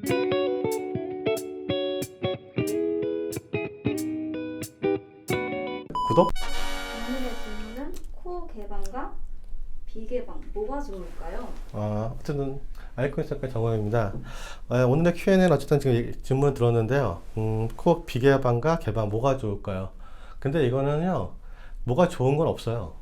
구독? 오늘의 질문은 코 개방과 비개방 뭐가 좋을까요? 아, 어쨌든 아이콘스타카 정원입니다. 아, 오늘의 Q&A는 어쨌든 지금 이 질문을 들었는데요. 음, 코 비개방과 개방 뭐가 좋을까요? 근데 이거는요, 뭐가 좋은 건 없어요.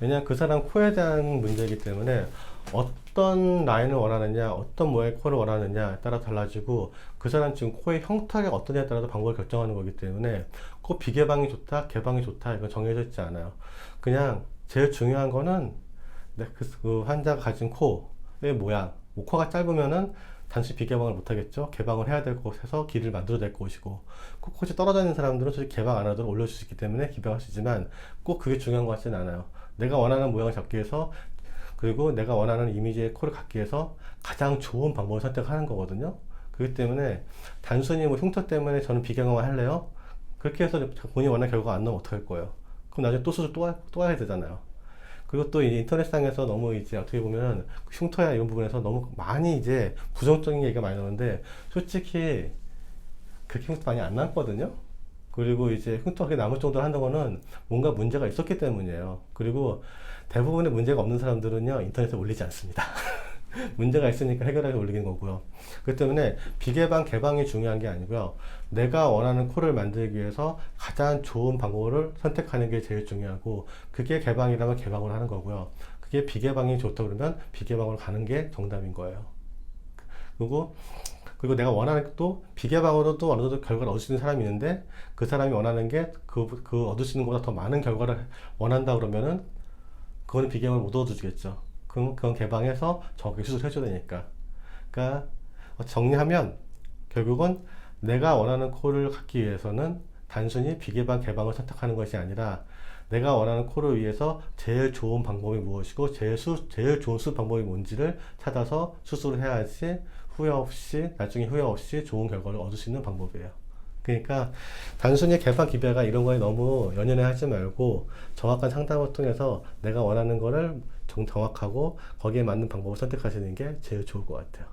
왜냐면 그 사람 코에 대한 문제이기 때문에 어떤 라인을 원하느냐, 어떤 모양의 코를 원하느냐에 따라 달라지고 그 사람 지금 코의 형태가 어떠냐에 따라서 방법을 결정하는 거기 때문에 코 비개방이 좋다, 개방이 좋다 이건 정해져 있지 않아요. 그냥 제일 중요한 거는 네, 그, 그 환자가 가진 코의 모양, 뭐 코가 짧으면은 단순히 비개방을 못 하겠죠. 개방을 해야 될 곳에서 길을 만들어야 될 곳이고, 코끝이 떨어져 있는 사람들은 솔직히 개방 안 하도록 올려줄 수 있기 때문에 개방할 수 있지만 꼭 그게 중요한 것 같지는 않아요. 내가 원하는 모양을 잡기 위해서 그리고 내가 원하는 이미지의 코를 갖기 위해서 가장 좋은 방법을 선택하는 거거든요. 그렇기 때문에 단순히 뭐 흉터 때문에 저는 비개방을 할래요. 그렇게 해서 본인이 원하는 결과가 안 나오면 어떡할 거예요. 그럼 나중에 또 수술 또, 하- 또 해야 되잖아요. 그리고 또 인터넷상에서 너무 이제 어떻게 보면 흉터야 이런 부분에서 너무 많이 이제 부정적인 얘기가 많이 나오는데 솔직히 그렇게 흉터 많이 안 남거든요. 그리고 이제 흉터 그렇게 남을 정도로 한다는 거는 뭔가 문제가 있었기 때문이에요. 그리고 대부분의 문제가 없는 사람들은요 인터넷에 올리지 않습니다. 문제가 있으니까 해결하게 올리는 거고요. 그렇기 때문에 비개방, 개방이 중요한 게 아니고요. 내가 원하는 코를 만들기 위해서 가장 좋은 방법을 선택하는 게 제일 중요하고, 그게 개방이라면 개방을 하는 거고요. 그게 비개방이 좋다 그러면 비개방으로 가는 게 정답인 거예요. 그리고 그리고 내가 원하는 또 비개방으로도 어느 정도 결과를 얻을 수 있는 사람이 있는데 그 사람이 원하는 게그 그 얻을 수 있는 것보다 더 많은 결과를 원한다 그러면은 그거는 비개방을 못 얻어주겠죠. 그럼 그건 개방해서 정확하게 수술을 해줘야 되니까. 그러니까 정리하면 결국은 내가 원하는 코를 갖기 위해서는 단순히 비개방, 개방을 선택하는 것이 아니라 내가 원하는 코를 위해서 제일 좋은 방법이 무엇이고 제일 수, 제일 좋은 수술 방법이 뭔지를 찾아서 수술을 해야지 후회 없이 나중에 후회 없이 좋은 결과를 얻을 수 있는 방법이에요. 그러니까 단순히 개방 기배가 이런 거에 너무 연연해 하지 말고 정확한 상담을 통해서 내가 원하는 거를 정, 정확하고 거기에 맞는 방법을 선택하시는 게 제일 좋을 것 같아요.